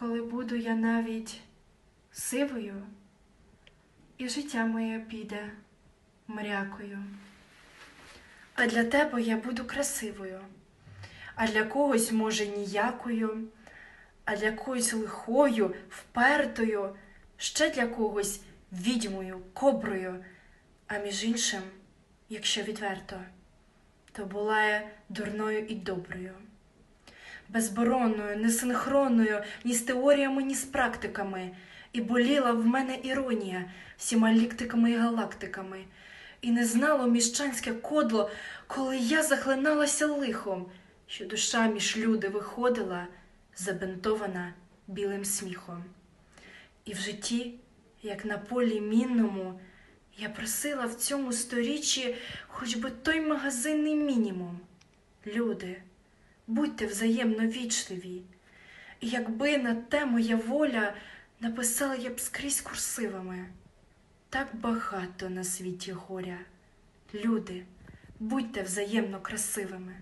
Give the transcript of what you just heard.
коли буду я навіть сивою, і життя моє піде мрякою. А для тебе я буду красивою, а для когось, може, ніякою, а для когось лихою, впертою, ще для когось відьмою, коброю, а між іншим, якщо відверто, то була я дурною і доброю безборонною, несинхронною ні з теоріями, ні з практиками, і боліла в мене іронія всіма ліктиками і галактиками, і не знало міщанське кодло, коли я захлиналася лихом, що душа між люди виходила, забинтована білим сміхом. І в житті, як на полі мінному, я просила в цьому сторіччі хоч би той магазинний мінімум. Люди, будьте взаємно вічливі. І якби на те моя воля написала я б скрізь курсивами. Так багато на світі горя. Люди, будьте взаємно красивими.